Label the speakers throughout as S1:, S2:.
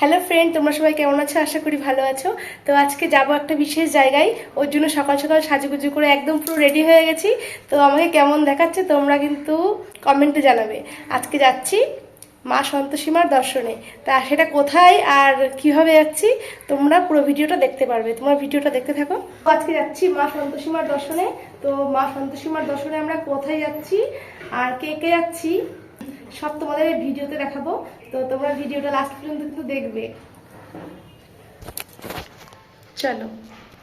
S1: Hello friend তোমরা সবাই কেমন আছো? আশা করি ভালো আছো। তো আজকে যাব একটা বিশেষ জায়গায়। ওর জন্য সকাল সকাল সাজুগুজু করে একদম পুরো রেডি হয়ে গেছি। তো আমাকে কেমন দেখাচ্ছে তোমরা কিন্তু কমেন্টে জানাবে। আজকে যাচ্ছি মা সন্তোষীমার দর্শনে। তা সেটা কোথায় আর কীভাবে যাচ্ছি, তোমরা পুরো ভিডিওটা দেখতে পারবে। তোমার ভিডিওটা দেখতে থাকো। আজকে যাচ্ছি মা সন্তোষীমার দর্শনে। তো মা সন্তোষীমার দর্শনে আমরা কোথায় যাচ্ছি আর কে কে যাচ্ছি? সব তোমাদের এই ভিডিওতে দেখাবো। তো তোমরা ভিডিওটা লাস্ট পর্যন্ত কিন্তু দেখবে। চলো।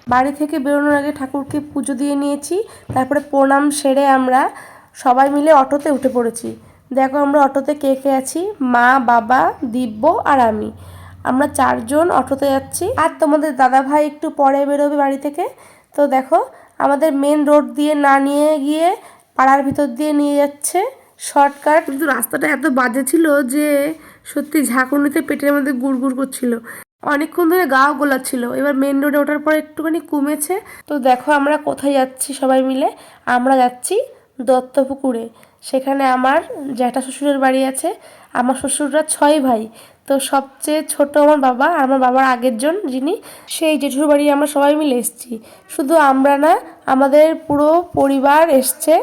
S1: বাড়ি থেকে বেরোনোর আগে ঠাকুরকে পুজো দিয়ে নিয়েছি। তারপরে প্রণাম সেরে আমরা সবাই মিলে অটোতে উঠে পড়েছি। দেখো আমরা অটোতে কে কে আছি? মা, বাবা, দিব্য আর আমি। আমরা চারজন অটোতে যাচ্ছি। আর তোমাদের দাদা ভাই একটু পরে বেরোবে বাড়ি থেকে। তো দেখো, আমাদের মেন রোড দিয়ে না নিয়ে গিয়ে পাড়ার ভিতর দিয়ে নিয়ে যাচ্ছে। শর্টকাট। কিন্তু রাস্তাটা এত বাজে ছিল যে সত্যি ঝাঁকুনিতে পেটের মধ্যে গুড় গুড় করছিল। অনেকক্ষণ ধরে গাও গোলাচ্ছিল। এবার মেন রোডে ওঠার পর একটুখানি কমেছে। তো দেখো আমরা কোথায় যাচ্ছি সবাই মিলে। আমরা যাচ্ছি দত্তপুকুরে। সেখানে আমার জ্যাঠা শ্বশুরের বাড়ি আছে। আমার শ্বশুররা ছয় ভাই। তো সবচেয়ে ছোট আমার বাবা আর আমার বাবার আগের জন যিনি, সেই জেঠুর বাড়ি আমরা সবাই মিলে এসেছি। শুধু আমরা না, আমাদের পুরো পরিবার এসছে।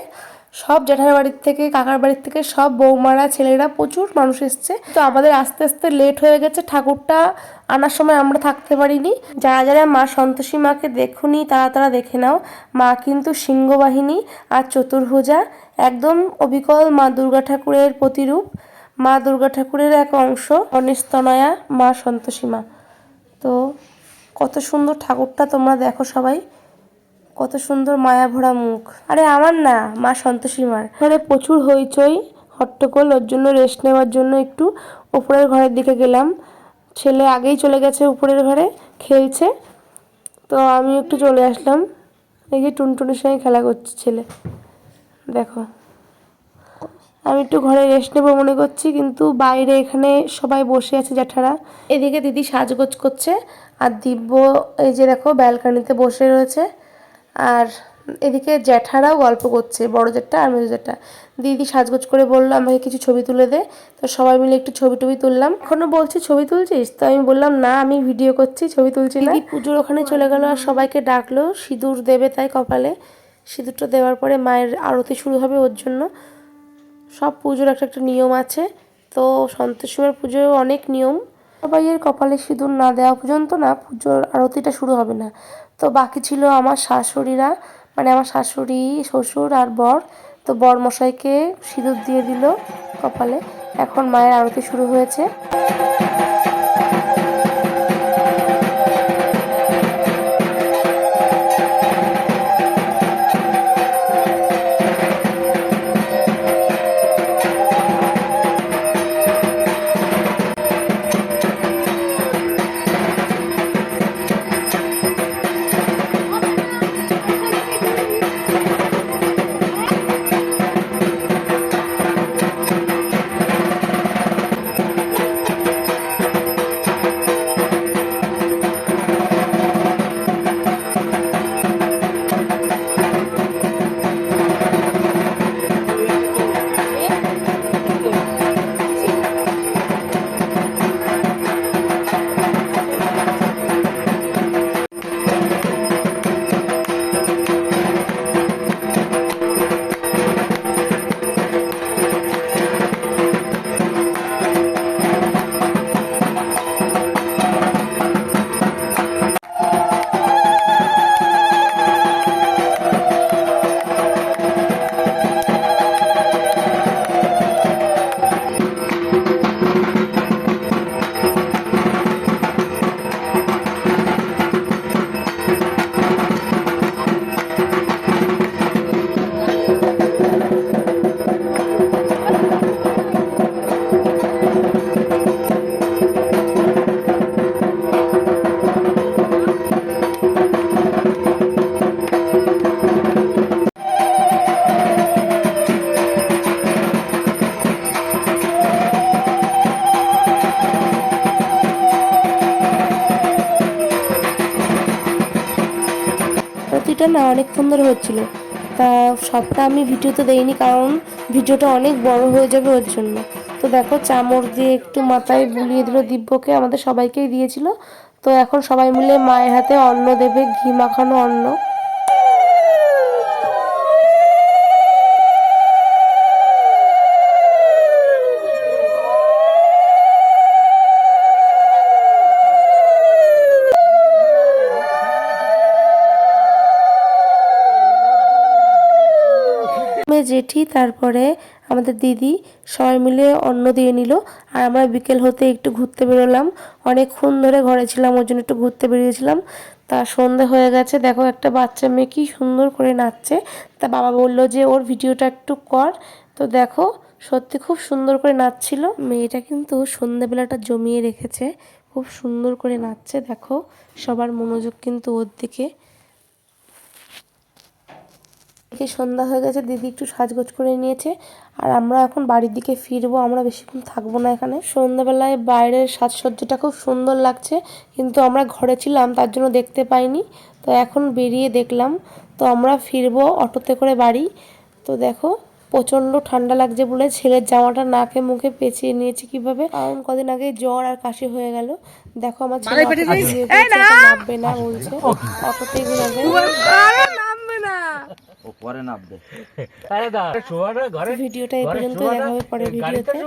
S1: সব জ্যাঠার বাড়ির থেকে, কাকার বাড়ির থেকে সব বৌমারা, ছেলেরা প্রচুর মানুষ এসছে। তো আমাদের আস্তে আস্তে লেট হয়ে গেছে। ঠাকুরটা আনার সময় আমরা থাকতে পারিনি। যারা যারা মা সন্তোষী মাকে দেখুনি, তারা তারা দেখে নাও। মা কিন্তু সিংহবাহিনী আর চতুর্ভুজা, একদম অবিকল মা দুর্গা ঠাকুরের প্রতিরূপ। মা দুর্গা ঠাকুরের এক অংশ অনিস্তনয়া মা সন্তোষী মা। তো কত সুন্দর ঠাকুরটা তোমরা দেখো সবাই। কত সুন্দর মায়া ভরা মুখ। আরে আমার না, মা সন্তোষী মার। এখানে প্রচুর হইচই হট্টগোল ওর জন্য রেস্ট নেওয়ার জন্য একটু উপরের ঘরের দিকে গেলাম। ছেলে আগেই চলে গেছে উপরের ঘরে, খেলছে। তো আমি একটু চলে আসলাম। এই যে টুনটুনির সঙ্গে খেলা করছে ছেলে। দেখো। আমি একটু ঘরে রেস্ট নেব মনে করছি, কিন্তু বাইরে এখানে সবাই বসে আছে জ্যাঠারা। এদিকে দিদি সাজগোজ করছে, আর দিব্য এই যে দেখো ব্যালকানিতে বসে রয়েছে। আর এদিকে জ্যাঠারাও গল্প করছে, বড় জ্যাঠা আর মেজো জ্যাঠা। দিদি সাজগোজ করে বলল, আমাকে কিছু ছবি তুলে দে। তো সবাই মিলে একটু ছবি টবি তুললাম। এখনও বলছি ছবি তুলছিস? তো আমি বললাম, না, আমি ভিডিও করছি, ছবি তুলছি না। পুজোর ওখানে চলে গেল আর সবাইকে ডাকলো, সিঁদুর দেবে তাই কপালে। সিঁদুরটা দেওয়ার পরে মায়ের আরতি শুরু হবে ওর জন্য। সব পুজোর একটা একটা নিয়ম আছে। তো সন্তোষীমার পুজোয় অনেক নিয়ম। সবাইয়ের কপালে সিঁদুর না দেওয়া পর্যন্ত না পুজোর আরতিটা শুরু হবে না। তো বাকি ছিল আমার শাশুড়িরা মানে আমার শাশুড়ি, শ্বশুর আর বর। তো বর মশাইকে সিঁদুর দিয়ে দিল কপালে। এখন মায়ের আরতি শুরু হয়েছে। না, অনেকক্ষণ ধরে হচ্ছিল। তা সবটা আমি ভিডিওতে দেইনি কারণ ভিডিওটা অনেক বড় হয়ে যাবে ওর জন্য। তো দেখো, চামড় দিয়ে একটু মাথায় বুলিয়ে দিল দিব্যকে, আমাদের সবাইকেই দিয়েছিল। তো এখন সবাই মিলে মায়ের হাতে অন্ন দেবে, ঘি মাখানো অন্ন মেয়ে জেঠি, তারপরে আমাদের দিদি সবাই মিলে অন্ন দিয়ে নিল। আর আমরা বিকেল হতে একটু ঘুরতে বেরোলাম। অনেকক্ষণ ধরে ঘরে ছিলাম, ওর জন্য একটু ঘুরতে বেরিয়েছিলাম। তা সন্ধে হয়ে গেছে। দেখো একটা বাচ্চা মেয়ে কি সুন্দর করে নাচছে। তা বাবা বলল যে, ওর ভিডিওটা একটু কর। তো দেখো, সত্যি খুব সুন্দর করে নাচছিল। মেয়েটা কিন্তু সন্ধেবেলাটা জমিয়ে রেখেছে। খুব সুন্দর করে নাচছে। দেখো, সবার মনোযোগ কিন্তু ওর দিকে। এদিকে সন্ধ্যা হয়ে গেছে দিদি একটু সাজগোজ করে নিয়েছে। আর আমরা এখন বাড়ির দিকে ফিরবো আমরা বেশিক্ষণ থাকব না এখানে। সন্ধ্যাবেলায় বাইরের সাজসজ্জাটা খুব সুন্দর লাগছে কিন্তু আমরা ঘরে ছিলাম তার জন্য দেখতে পাইনি। তো এখন বেরিয়ে দেখলাম তো আমরা ফিরবো অটোতে করে বাড়ি। তো দেখো প্রচণ্ড ঠান্ডা লাগছে বলে ছেলের জামাটা নাকে মুখে পেঁচিয়ে নিয়েছি কীভাবে। কারণ কদিন আগে জ্বর আর কাশি হয়ে গেল। দেখো আমার ছেলে অটোতে নামবে না বলছে। অটোতেই ঘুমাবে।
S2: ও পরে নামবে
S3: আরে দা না ঘরে
S1: ভিডিওটা এই পর্যন্ত দেখা হবে পরের ভিডিওতে?